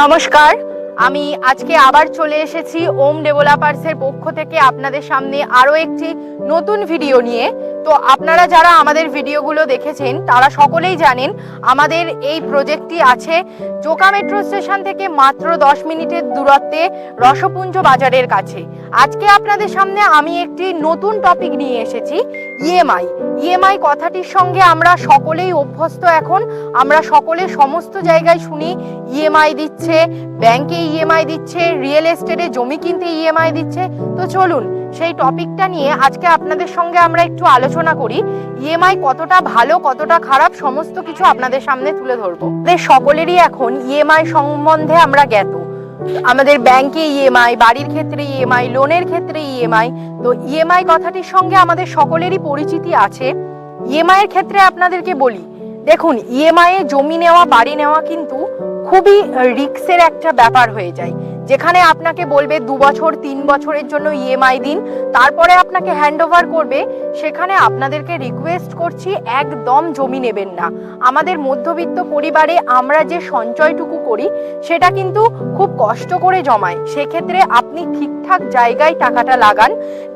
নমস্কার। আমি আজকে আবার চলে এসেছি ওম ডেভেলপার্সের পক্ষ থেকে আপনাদের সামনে আরও একটি নতুন ভিডিও নিয়ে। তো আপনারা যারা আমাদের ভিডিওগুলো দেখেছেন, তারা সকলেই জানেন আমাদের এই প্রজেক্টটি আছে জোকা মেট্রো স্টেশন থেকে মাত্র দশ মিনিটের দূরত্বে রসপুঞ্জ বাজারের কাছে। আজকে আপনাদের সামনে আমি একটি নতুন টপিক নিয়ে এসেছি ইএমআই ইএমআই কথাটির সঙ্গে আমরা সকলেই অভ্যস্ত এখন, আমরা সকলে সমস্ত জায়গায় শুনি ইএমআই দিচ্ছে ব্যাংকে ইএমআই দিচ্ছে রিয়েল এস্টেটে জমি কিনতে ইএমআই দিচ্ছে। তো চলুন সেই টপিকটা নিয়ে আজকে আপনাদের সঙ্গে আমরা একটু আলোচনা করি। ইএমআই কতটা ভালো, কতটা খারাপ, সমস্ত কিছু আপনাদের সামনে তুলে ধরবো। সকলেরই এখন ইএমআই সম্বন্ধে আমরা জ্ঞাত। আমাদের ব্যাংকে ইএমআই বাড়ির ক্ষেত্রে ইএমআই লোনের ক্ষেত্রে ইএমআই তো ইএমআই কথাটির সঙ্গে আমাদের সকলেরই পরিচিতি আছে। ইএমআই এর ক্ষেত্রে আপনাদেরকে বলি, দেখুন ইএমআই এ জমি নেওয়া, বাড়ি নেওয়া কিন্তু খুবই রিক্সের একটা ব্যাপার হয়ে যায়। যেখানে আপনাকে বলবে দু বছর, তিন বছরের জন্য ইএমআই দিন, তারপরে আপনাকে হ্যান্ড করবে। সেখানে আপনাদেরকে রিকোয়েস্ট করছি, একদম জমি নেবেন না। আমাদের মধ্যবিত্ত পরিবারে আমরা যে সঞ্চয়টুকু করি, সেটা কিন্তু খুব কষ্ট করে জমায়। সেক্ষেত্রে আপনি ঠিকঠাক জায়গায় টাকাটা লাগান,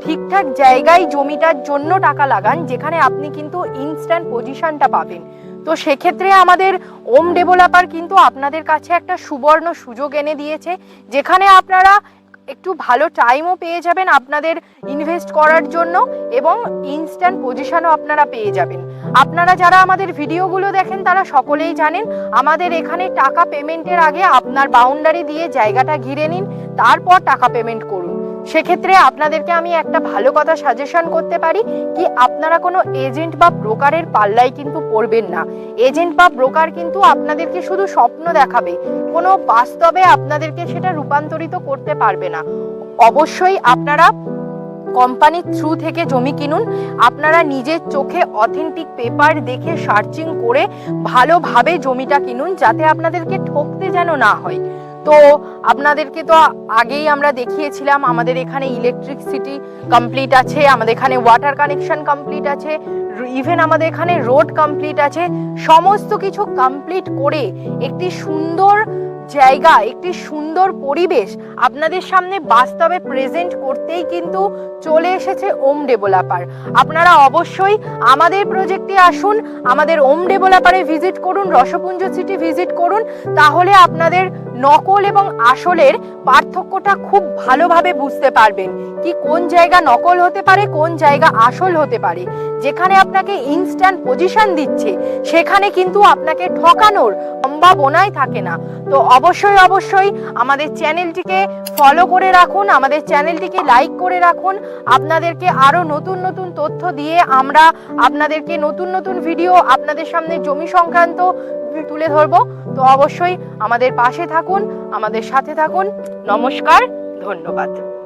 ঠিকঠাক জায়গায় জমিটার জন্য টাকা লাগান, যেখানে আপনি কিন্তু ইনস্ট্যান্ট পজিশনটা পাবেন। তো সেক্ষেত্রে আমাদের ওম ডেভেলপার কিন্তু আপনাদের কাছে একটা সুবর্ণ সুযোগ এনে দিয়েছে, যেখানে আপনারা একটু ভালো টাইমও পেয়ে যাবেন আপনাদের ইনভেস্ট করার জন্য এবং ইনস্ট্যান্ট পজিশনও আপনারা পেয়ে যাবেন। আপনারা যারা আমাদের ভিডিওগুলো দেখেন, তারা সকলেই জানেন, আমাদের এখানে টাকা পেমেন্টের আগে আপনার বাউন্ডারি দিয়ে জায়গাটা ঘিরে নিন, তারপর টাকা পেমেন্ট করুন। সেক্ষেত্রে আপনাদেরকে আমি একটা ভালো কথা সাজেশন করতে পারি কি আপনারা কোনো এজেন্ট বা ব্রোকারের পাল্লায় কিন্তু পড়বেন না। এজেন্ট বা ব্রোকার কিন্তু আপনাদেরকে শুধু স্বপ্ন দেখাবে, কোনো বাস্তবে আপনাদেরকে সেটা রূপান্তরিত করতে পারবে না। অবশ্যই আপনারা কোম্পানির থ্রু থেকে জমি কিনুন, আপনারা নিজের চোখে অথেন্টিক পেপার দেখে সার্চিং করে ভালোভাবে জমিটা কিনুন, যাতে আপনাদেরকে ঠকতে যেন না হয়। তো আপনাদেরকে তো আগেই আমরা দেখিয়েছিলাম, আমাদের এখানে ইলেকট্রিসিটি কমপ্লিট আছে, আমাদের এখানে ওয়াটার কানেকশন কমপ্লিট আছে ইভেন আমাদের এখানে রোড কমপ্লিট আছে, সমস্ত কিছু কমপ্লিট করে একটি সুন্দর জায়গা, একটি সুন্দর পরিবেশ আপনাদের সামনে বাস্তবে প্রেজেন্ট করতেই কিন্তু চলে এসেছে ওম ডেভেলপার। আপনারা অবশ্যই আমাদের প্রজেক্টে আসুন, আমাদের ওম ডেভেলপারে ভিজিট করুন, রসপুঞ্জ সিটি ভিজিট করুন, তাহলে আপনাদের নকল এবং আসলের পার্থক্যটা খুব ভালোভাবে বুঝতে পারবেন কি কোন জায়গা নকল হতে পারে, কোন জায়গা আসল হতে পারে। যেখানে আপনাকে ইনস্ট্যান্ট পজিশন দিচ্ছে, সেখানে কিন্তু আপনাকে ঠকানোর সম্ভাবনাই থাকে না। তো অবশ্যই অবশ্যই আমাদের চ্যানেলটিকে ফলো করে রাখুন, আমাদের চ্যানেলটিকে লাইক করে রাখুন। আপনাদেরকে আরও নতুন নতুন তথ্য দিয়ে আমরা আপনাদেরকে নতুন নতুন ভিডিও আপনাদের সামনে জমি সংক্রান্ত তুলে ধরবো তো অবশ্যই আমাদের পাশে থাকুন আমাদের সাথে থাকুন। নমস্কার ধন্যবাদ।